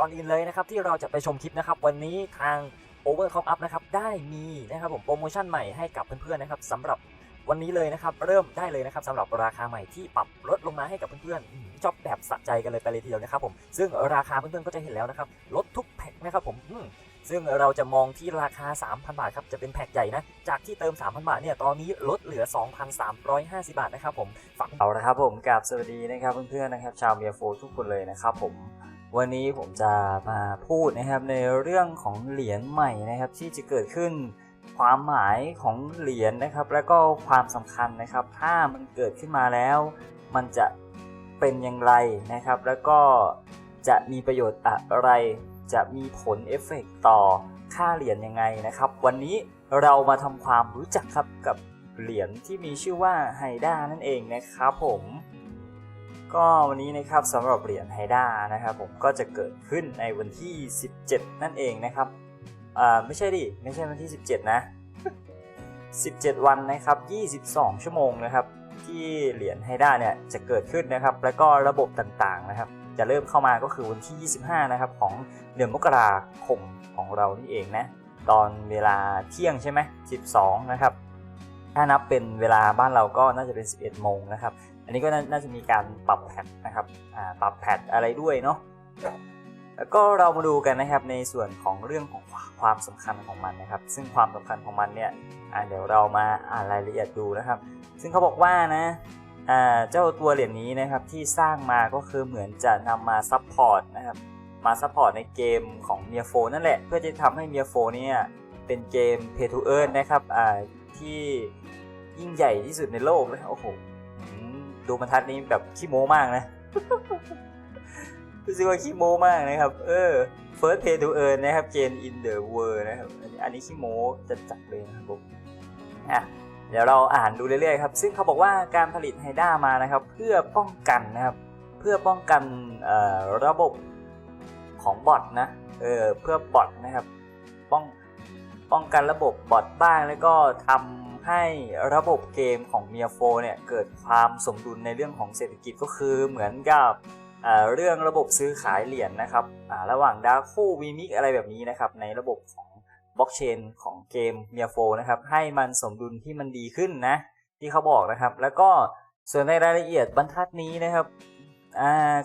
ก่อนอื่นเลยนะครับที่เราจะไปชมคลิปนะครับวันนี้ทาง Over Top Up นะครับได้มีนะครับผมโปรโมชั่นใหม่ให้กับเพื่อนๆนะครับสำหรับวันนี้เลยนะครับเริ่มได้เลยนะครับสำหรับราคาใหม่ที่ปรับลดลงมาให้กับเพื่อนๆชอบแบบสะใจกันเลยไปเลยทีเดียวนะครับผมซึ่งราคาเพื่อนๆก็จะเห็นแล้วนะครับลดทุกแพ็คนะครับผมอืมซึ่งเราจะมองที่ราคา 3,000 บาทครับ จะเป็นแพ็คใหญ่นะ จากที่เติม 3,000 บาทเนี่ย ตอนนี้ลดเหลือ 2,350 บาทนะครับผมฝากเอาละครับผมกับสวัสดีนะครับเพื่อนๆนะครับ ชาวเมียโฟทุกคนเลยนะครับผม วันนี้ผมจะมาพูดนะครับในเรื่องของเหรียญใหม่นะครับที่จะเกิดขึ้นความหมายของเหรียญนะครับ แล้วก็ความสำคัญนะครับ ถ้ามันเกิดขึ้นมาแล้ว มันจะเป็นอย่างไรนะครับ แล้วก็จะมีประโยชน์อะไร จะมีผลเอฟเฟกต์ต่อค่าเหรียญยังไงนะครับ วันนี้เรามาทำความรู้จักครับกับเหรียญที่มีชื่อว่าไฮด้านั่นเองนะครับผม ก็วันนี้นะครับสำหรับเหรียญไฮด้านะครับผมก็จะเกิดขึ้นในวันที่ 17 นั่นเองนะครับอ่าไม่ใช่ดิไม่ใช่วันที่ 17 นะ 17 วันนะครับ 22 ชั่วโมงนะครับ ที่เหรียญไฮด้าเนี่ยจะเกิดขึ้นนะครับ แล้วก็ระบบต่างๆนะครับ จะเริ่มเข้ามาก็คือวันที่ 25 นะครับ ของเดือนมกราคมของเรานี่เองนะตอนเวลาเที่ยงใช่ไหม12 นะครับ ถ้านับเป็นเวลาบ้านเราก็น่าจะเป็น 11 โมงนะครับ อันนี้ก็น่าจะมีการปรับแพทนะครับอ่าปรับแพทอะไรด้วยเนาะแล้วก็เรามาดูกันนะครับในส่วนของเรื่องของความสำคัญของมันนะครับ ซึ่งความสำคัญของมันเนี่ยอ่าเดี๋ยวเรามาอ่านรายละเอียดดูนะครับ ซึ่งเขาบอกว่านะอ่าเจ้าตัวเหรียญนี้นะครับที่สร้างมาก็คือเหมือนจะนำมาซัพพอร์ตนะครับมาซัพพอร์ตในเกมของเมียโฟนั่นแหละ เพื่อจะทำให้เมียโฟเนี่ยเป็นเกม Pay to Earn นะครับอ่าที่ยิ่งใหญ่ที่สุดในโลกเลยโอ้โห ดูบรรทัดนี้แบบขี้โม้มากนะรู้สึกว่าขี้โม้มากนะครับ เออ First Pay to Earn นะครับ Game in the World นะครับ อันนี้ขี้โม้จัดจัดเลยนะครับผมอะเดี๋ยวเราอ่านดูเรื่อยๆครับ ซึ่งเขาบอกว่าการผลิตไฮด้ามานะครับ เพื่อป้องกันนะครับ เพื่อป้องกันระบบของบอทนะ เออ เพื่อบอทนะครับ ป้อง ป้องกันระบบบอทบ้างแล้วก็ทำให้ระบบเกมของเมียโฟเนี่ยเกิดความสมดุลในเรื่องของเศรษฐกิจก็คือเหมือนกับเรื่องระบบซื้อขายเหรียญนะครับระหว่างดาคู่วีมิกอะไรแบบนี้นะครับในระบบของบล็อกเชนของเกมเมียโฟนะครับให้มันสมดุลที่มันดีขึ้นนะที่เขาบอกนะครับ แล้วก็ส่วนในรายละเอียดบรรทัดนี้นะครับ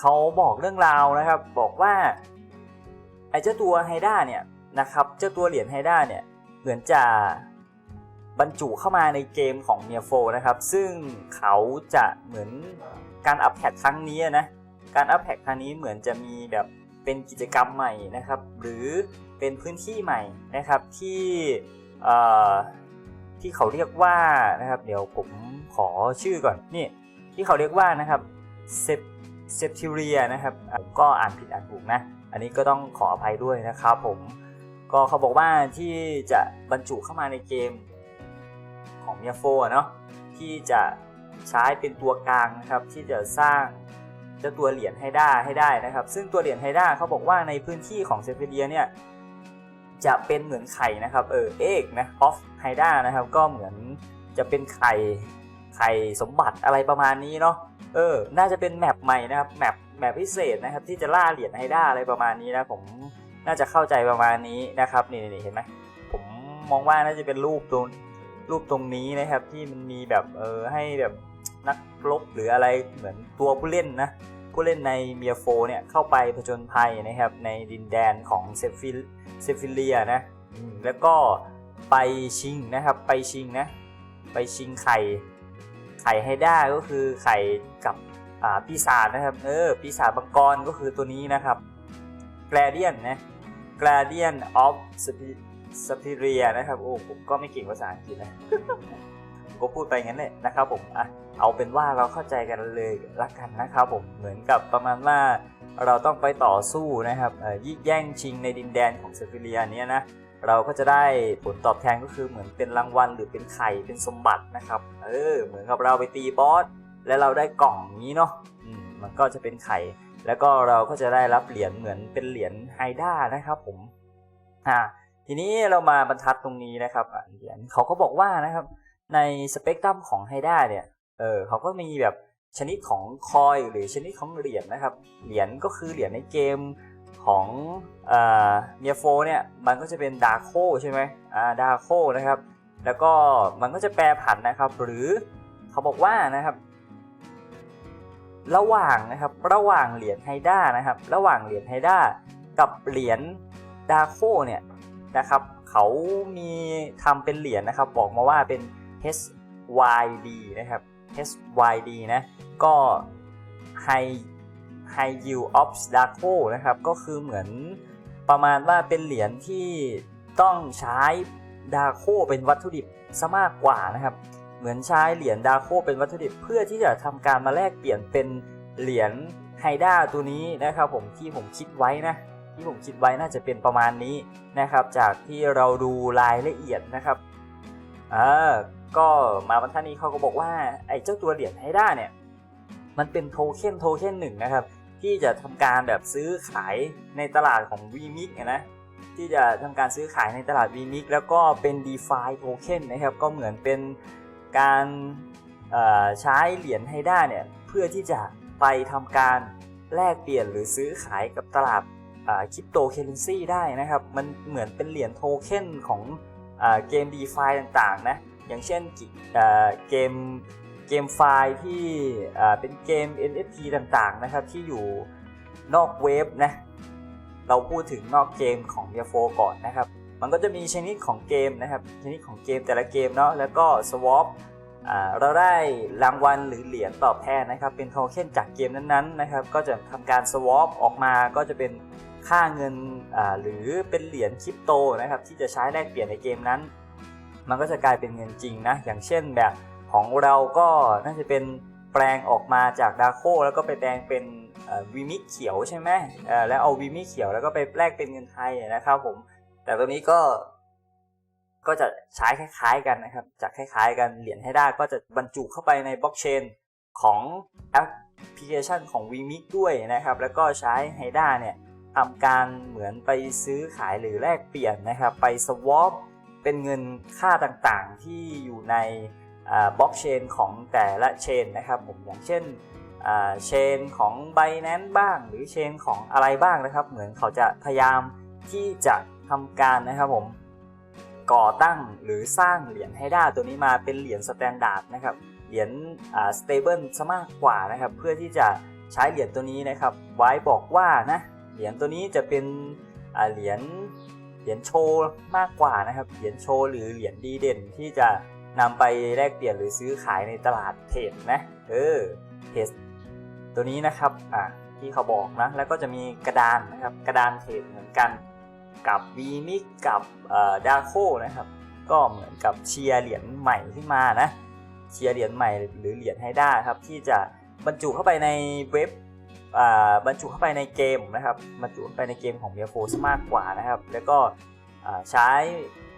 เขาบอกเรื่องราวนะครับ บอกว่าไอ้เจ้าตัวไฮด้าเนี่ยนะครับเจ้าตัวเหรียญไฮด้าเนี่ยเหมือนจะ บรรจุเข้ามาในเกมของเมียโฟนะครับ ซึ่งเขาจะเหมือนการอัปแพทครั้งนี้นะ การอัปแพทครั้งนี้เหมือนจะมีแบบเป็นกิจกรรมใหม่นะครับ หรือเป็นพื้นที่ใหม่นะครับที่ที่เขาเรียกว่านะครับ เดี๋ยวผมขอชื่อก่อนนี่ที่เขาเรียกว่านะครับเซปเซปทิเรียนะครับก็อ่านผิดอ่านถูกนะ อันนี้ก็ต้องขออภัยด้วยนะครับผมก็เขาบอกว่าที่จะบรรจุเข้ามาในเกม ของเมียโฟเนาะที่จะใช้เป็นตัวกลางนะครับที่จะสร้างเจ้าตัวเหรียญให้ได้ให้ได้นะครับ ซึ่งตัวเหรียญไฮด้าเขาบอกว่าในพื้นที่ของเซฟเดียเนี่ยจะเป็นเหมือนไข่นะครับเออเอกนะออฟไฮด้านะครับก็เหมือนจะเป็นไข่ไข่สมบัติอะไรประมาณนี้เนาะเออ น่าจะเป็นแมปใหม่นะครับแมปแมปพิเศษนะครับที่จะล่าเหรียญไฮด้าอะไรประมาณนี้นะผมน่าจะเข้าใจประมาณนี้นะครับนี่นี่เห็นไหมผมมองว่าน่าจะเป็นรูปตรง รูปตรงนี้นะครับที่มันมีแบบเออให้แบบนักรบหรืออะไรเหมือนตัวผู้เล่นนะผู้เล่นในเมียโฟเนี่ยเข้าไปผจญภัยนะครับในดินแดนของเซฟิลเซฟิเลียนะแล้วก็ไปชิงนะครับไปชิงนะไปชิงไข่ไข่ให้ได้ก็คือไข่กับอ่าปีศาจนะครับเออปีศาจบังกรก็คือตัวนี้นะครับแกลเดียนนะ Guardian of Spiria น สติเรียนะครับโอ้ผมก็ไม่เก่งภาษาอังกฤษนะผมก็พูดไปงั้นแหละนะครับผมอะเอาเป็นว่าเราเข้าใจกันเลยละกันนะครับผมเหมือนกับประมาณว่าเราต้องไปต่อสู้นะครับเอ่อยิแย่งชิงในดินแดนของเซฟิเลียเนี้ยนะเราก็จะได้ผลตอบแทนก็คือเหมือนเป็นรางวัลหรือเป็นไข่เป็นสมบัตินะครับ เออ เหมือนกับเราไปตีบอสแล้วเราได้กล่องนี้เนาะอืมมันก็จะเป็นไข่ แล้วก็เราก็จะได้รับเหรียญเหมือนเป็นเหรียญไฮด้านะครับผมอ่า ทีนี้เรามาบรรทัดตรงนี้นะครับอะเหรียญเขาก็บอกว่านะครับ ในสเปกตรัมของไฮด้าเนี่ยเออเขาก็มีแบบชนิดของคอยหรือชนิดของเหรียญนะครับ เหรียญก็คือเหรียญในเกมของเอ่อเมียโฟเนี่ย มันก็จะเป็นดาโคใช่ไหมอ่าดาโคนะครับ แล้วก็มันก็จะแปรผันนะครับ หรือเขาบอกว่านะครับ ระหว่างนะครับ ระหว่างเหรียญไฮด้านะครับ ระหว่างเหรียญไฮด้ากับเหรียญดาโคเนี่ย นะครับ เขามีทำเป็นเหรียญนะครับ บอกมาว่าเป็น HYD นะครับ HYD นะ ก็ High High Yield of Daco นะครับ ก็คือเหมือนประมาณว่าเป็นเหรียญที่ต้องใช้ดาโคเป็นวัตถุดิบซะมากกว่านะครับ เหมือนใช้เหรียญดาโคเป็นวัตถุดิบเพื่อที่จะทำการมาแลกเปลี่ยนเป็นเหรียญไฮด้าตัวนี้นะครับผมที่ผมคิดไว้นะ ที่ผมคิดไว้น่าจะเป็นประมาณนี้นะครับ จากที่เราดูรายละเอียดนะครับอ่าก็มาบรรทัดนี้เขาก็บอกว่าไอ้เจ้าตัวเหรียญไฮด้าเนี่ยมันเป็นโทเค็นโทเค็นหนึ่งนะครับ ที่จะทำการแบบซื้อขายในตลาดของ v m i x นะที่จะทำการซื้อขายในตลาด v m i x แล้วก็เป็น DeFi Token นะครับก็เหมือนเป็นการใช้เหรียญไฮด้าเนี่ยเพื่อที่จะไปทำการแลกเปลี่ยนหรือซื้อขายกับตลาด คริปโตเคอเรนซีได้นะครับ มันเหมือนเป็นเหรียญโทเค็นของเกม DeFi ต่างๆนะอย่างเช่นเกมเกมไฟล์ที่เป็นเกม NFT ต่างๆนะครับที่อยู่นอกเว็บนะเราพูดถึงนอกเกมของ y a โฟก่อนนะครับ มันก็จะมีชนิดของเกมนะครับชนิดของเกมแต่ละเกมเนาะแล้วก็ swap อ่าเราได้รางวัลหรือเหรียญตอบแทนนะครับ เป็นโทเค็นจากเกมนั้นๆนะครับ ก็จะทำการ swap ออกมาก็จะเป็น ค่าเงินหรือเป็นเหรียญคริปโตนะครับที่จะใช้แลกเปลี่ยนในเกมนั้น มันก็จะกลายเป็นเงินจริงนะอย่างเช่นแบบของเราก็น่าจะเป็นแปลงออกมาจากดาโคแล้วก็ไปแปลงเป็นวีมิเขียวใช่ไหมแล้วเอาวีมิเขียวแล้วก็ไปแลกเป็นเงินไทยนะครับผมแต่ตัวนี้ก็ก็จะใช้คล้ายๆกันนะครับจะคล้ายๆกันเหรียญให้ได้ก็จะบรรจุเข้าไปในบล็อกเชนของแอปพลิเคชันของ v m i x ด้วยนะครับ แล้วก็ใช้ h y d a เนี่ย ทำการเหมือนไปซื้อขายหรือแลกเปลี่ยนนะครับ ไป swap เป็นเงินค่าต่างๆ ที่อยู่ในบล็อกเชนของแต่ละเชนนะครับผมอย่างเช่นเชนของ Binance บ้าง หรือเชนของอะไรบ้างนะครับ เหมือนเขาจะพยายามที่จะทำการนะครับผมก่อตั้งหรือสร้างเหรียญไฮด้าตัวนี้มาเป็นเหรียญสแตนดาร์ดนะครับเหรียญสเตเบิลซะมากกว่านะครับ เพื่อที่จะใช้เหรียญตัวนี้นะครับ ไว้บอกว่านะ เหรียญตัวนี้จะเป็นเหรียญเหรียญโชว์มากกว่านะครับ เหรียญโชว์หรือเหรียญดีเด่นที่จะนำไปแลกเปลี่ยนหรือซื้อขายในตลาดเทรดนะ เออเทรดตัวนี้นะครับอ่าที่เขาบอกนะ แล้วก็จะมีกระดานนะครับ กระดานเทรดเหมือนกันกับ v m i x กับดาโคนะครับ ก็เหมือนกับเชียร์เหรียญใหม่ขึ้นมานะ เชียร์เหรียญใหม่หรือเหรียญไฮด้าครับที่จะบรรจุเข้าไปในเว็บ บรรจุเข้าไปในเกมนะครับบรรจุเข้าไปในเกมของเมียโฟสมากกว่านะครับ แล้วก็ใช้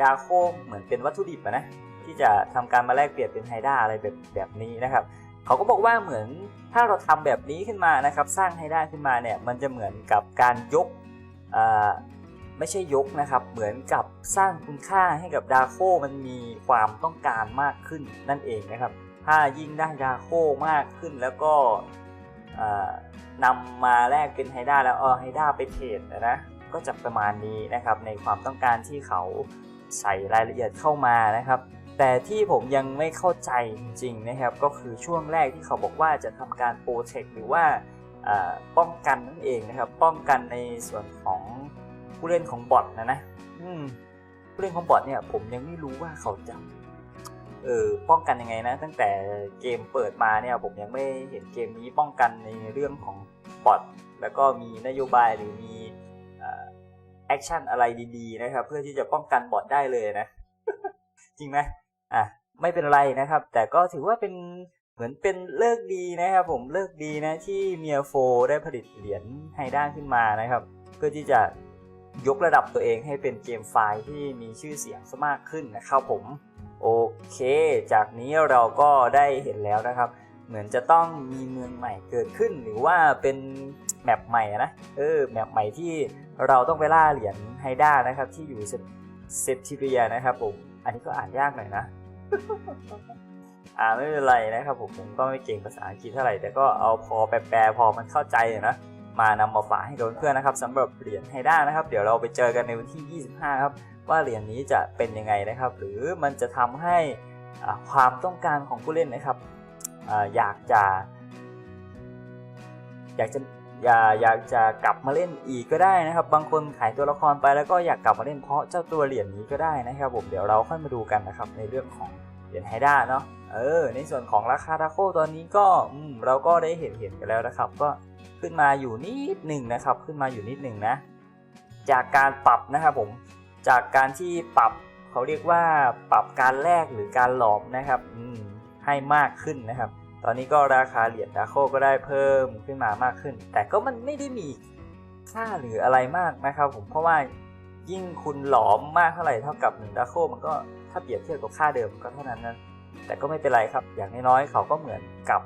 ดาโคเหมือนเป็นวัตถุดิบนะที่จะทำการมาแลกเปลี่ยนเป็นไฮด้าอะไรแบบแบบนี้นะครับเขาก็บอกว่าเหมือนถ้าเราทำแบบนี้ขึ้นมานะครับ สร้างไฮด้าขึ้นมาเนี่ยมันจะเหมือนกับการยกไม่ใช่ยกนะครับ เหมือนกับสร้างคุณค่าให้กับดาโคมันมีความต้องการมากขึ้นนั่นเองนะครับ ถ้ายิ่งได้ดาโคมากขึ้นแล้วก็ นำมาแลกเป็นไฮด้าแล้วเออไฮด้าไปเทรดนะก็จะประมาณนี้นะครับในความต้องการที่เขาใส่รายละเอียดเข้ามานะครับ แต่ที่ผมยังไม่เข้าใจจริงๆนะครับก็คือช่วงแรกที่เขาบอกว่าจะทำการโปรเทคหรือว่าป้องกันนั่นเองนะครับ ป้องกันในส่วนของผู้เล่นของบอทนะนะผู้เล่นของบอทเนี่ยผมยังไม่รู้ว่าเขาจะ เออป้องกันยังไงนะ ตั้งแต่เกมเปิดมาเนี่ยผมยังไม่เห็นเกมนี้ป้องกันในเรื่องของบอทแล้วก็มีนโยบายหรือมีแอคชั่นอะไรดีๆนะครับ เพื่อที่จะป้องกันบอทได้เลยนะ จริงไหมอะไม่เป็นไรนะครับ แต่ก็ถือว่าเป็นเหมือนเป็นเลิกดีนะครับ ผมเลิกดีนะที่เมียโฟได้ผลิตเหรียญไฮด้าขึ้นมานะครับ เพื่อที่จะยกระดับตัวเองให้เป็นเกมไฟล์ที่มีชื่อเสียงมากขึ้นนะครับผม โอเค จากนี้เราก็ได้เห็นแล้วนะครับ เหมือนจะต้องมีเมืองใหม่เกิดขึ้น หรือว่าเป็นแมปใหม่นะ เออ แมปใหม่ที่เราต้องไปล่าเหรียญไฮด้านะครับ ที่อยู่เซปทิเรียนะครับผม อันนี้ก็อ่านยากหน่อยนะ อ่าไม่เป็นไรนะครับผม ผมก็ไม่เก่งภาษาอังกฤษเท่าไหร่ แต่ก็เอาพอแปลพอมันเข้าใจนะมานำมาฝากให้กับเพื่อนๆนะครับสำหรับเหรียญไฮด้านะครับ เดี๋ยวเราไปเจอกันในวันที่ 25 ครับ ว่าเหรียญนี้จะเป็นยังไงนะครับ หรือมันจะทำให้ความต้องการของผู้เล่นนะครับออยากจะ อยากจะอยาอยากจะกลับมาเล่นอีกก็ได้นะครับ บางคนขายตัวละครไปแล้วก็อยากกลับมาเล่นเพราะเจ้าตัวเหรียญนี้ก็ได้นะครับผมเดี๋ยวเราค่อยมาดูกันนะครับในเรื่องของเหรียญไฮด้าเนาะเออในส่วนของราคาทาโก้ตอนนี้ก็อืมเราก็ได้เห็นเห็นกันแล้วนะครับ ก็ขึ้นมาอยู่นิดหนึ่งนะครับ ขึ้นมาอยู่นิดหนึ่งนะ จากการปรับนะครับผม จากการที่ปรับเขาเรียกว่าปรับการแลกหรือการหลอมนะครับให้มากขึ้นนะครับ ตอนนี้ก็ราคาเหรียญดาโคก็ได้เพิ่มขึ้นมามากขึ้น แต่ก็มันไม่ได้มีค่าหรืออะไรมากนะครับ ผมเพราะว่ายิ่งคุณหลอมมากเท่าไหร่เท่ากับหนึ่งดาโคมันก็ถ้าเปรียบเทียบกับค่าเดิมก็เท่านั้นนะแต่ก็ไม่เป็นไรครับ อย่างน้อยๆเขาก็เหมือนกับ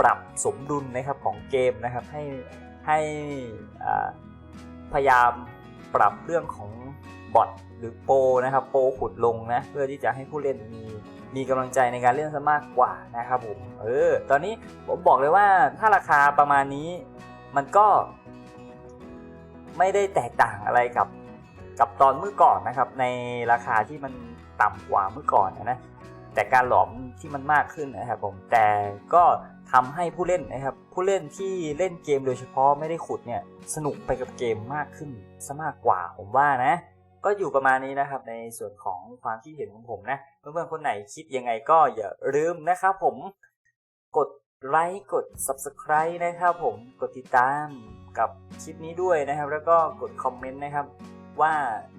ปรับสมดุลนะครับของเกมนะครับ ให้ให้พยายามปรับเรื่องของ บอทหรือโปนะครับโปขุดลงนะเพื่อที่จะให้ผู้เล่นมีมีกำลังใจในการเล่นซะมากกว่านะครับผมเออตอนนี้ผมบอกเลยว่าถ้าราคาประมาณนี้มันก็ ไม่ได้แตกต่างอะไรกับ กับตอนเมื่อก่อนนะครับ ในราคาที่มันต่ำกว่าเมื่อก่อนนะแต่การหลอมที่มันมากขึ้นนะครับผมแต่ก็ทำให้ผู้เล่นนะครับ ผู้เล่นที่เล่นเกมโดยเฉพาะไม่ได้ขุดเนี่ยสนุกไปกับเกมมากขึ้นซะมากกว่าผมว่านะ ก็อยู่ประมาณนี้นะครับในส่วนของความคิดเห็นของผมนะเพื่อนๆคนไหนคิดยังไงก็อย่าลืมนะครับผมกดไลค์กด Subscribe นะครับผมกดติดตามกับคลิปนี้ด้วยนะครับ แล้วก็กดคอมเมนต์นะครับ ว่า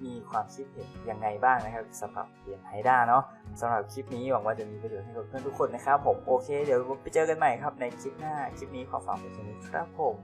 มีความคิดเห็นยังไงบ้างนะครับสำหรับเรียญไฮด้าเนาะสำหรับคลิปนี้หวังว่าจะมีประโยชน์ให้กับเพื่อนทุกคนนะครับผมโอเค เดี๋ยวไปเจอกันใหม่ครับในคลิปหน้าคลิปนี้ขอฝากไว้แค่นี้ครับผม